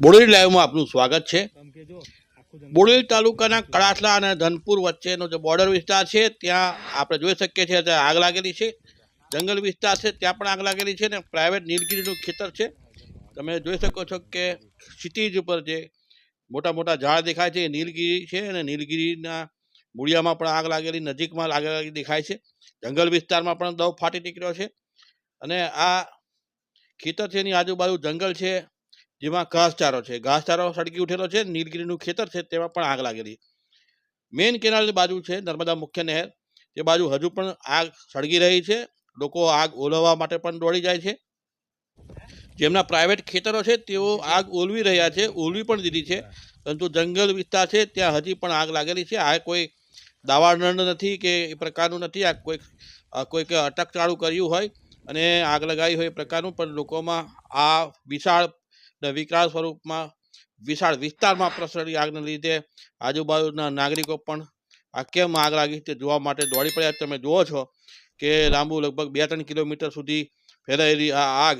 બોડેલી લાઈવમાં આપનું સ્વાગત છે. બોડેલી તાલુકાના કળાસલા અને ધનપુર વચ્ચેનો જે બોર્ડર વિસ્તાર છે ત્યાં આપણે જોઈ શકીએ છીએ ત્યાં આગ લાગેલી છે. જંગલ વિસ્તાર છે ત્યાં પણ આગ લાગેલી છે ને પ્રાઇવેટ નીલગીરીનું ખેતર છે. તમે જોઈ શકો છો કે સિટીજ ઉપર જે મોટા મોટા ઝાડ દેખાય છે એ નીલગીરી છે અને નીલગીરીના મૂળિયામાં પણ આગ લાગેલી નજીકમાં લાગેલી દેખાય છે. જંગલ વિસ્તારમાં પણ દવ ફાટી નીકળ્યો છે. અને આ ખેતર છે એની આજુબાજુ જંગલ છે. જેમાં ઘાસચારો છે. ઘાસચારો સળગી ઉઠેલો છે. નીલગીરીનું ખેતર છે તેમાં પણ આગ લાગેલી. મેઇન કેનાલની બાજુ છે નર્મદા મુખ્ય નહેર. તે બાજુ હજુ પણ આગ સળગી રહી છે. લોકો આગ ઓલવવા માટે પણ દોડી જાય છે. જેમના પ્રાઇવેટ ખેતરો છે તેઓ આગ ઓલવી રહ્યા છે. ઓલવી પણ દીધી છે. પરંતુ જંગલ વિસ્તાર છે ત્યાં હજી પણ આગ લાગેલી છે. આ કોઈ દાવાનળ નથી કે એ પ્રકારનું નથી. આ કોઈક કોઈક અટકચાળું કર્યું હોય અને આગ લગાવી હોય એ પ્રકારનું. પણ લોકોમાં આ વિશાળ ને વિકરાળ સ્વરૂપમાં વિશાળ વિસ્તારમાં પ્રસરેલી આગને લીધે આજુબાજુના નાગરિકો પણ આ કેમ આગ લાગી તે જોવા માટે દોડી પડ્યા. તમે જુઓ છો કે લાંબુ લગભગ બે ત્રણ કિલોમીટર સુધી ફેલાયેલી આ આગ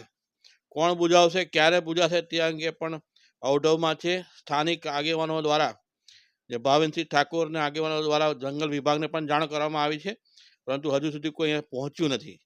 કોણ બુજાવશે, ક્યારે બુજાશે તે અંગે પણ અવઢવમાં છે. સ્થાનિક આગેવાનો દ્વારા જે ભાવિનસિંહ ઠાકોરના અને આગેવાનો દ્વારા જંગલ વિભાગને પણ જાણ કરવામાં આવી છે, પરંતુ હજુ સુધી કોઈ અહીંયા પહોંચ્યું નથી.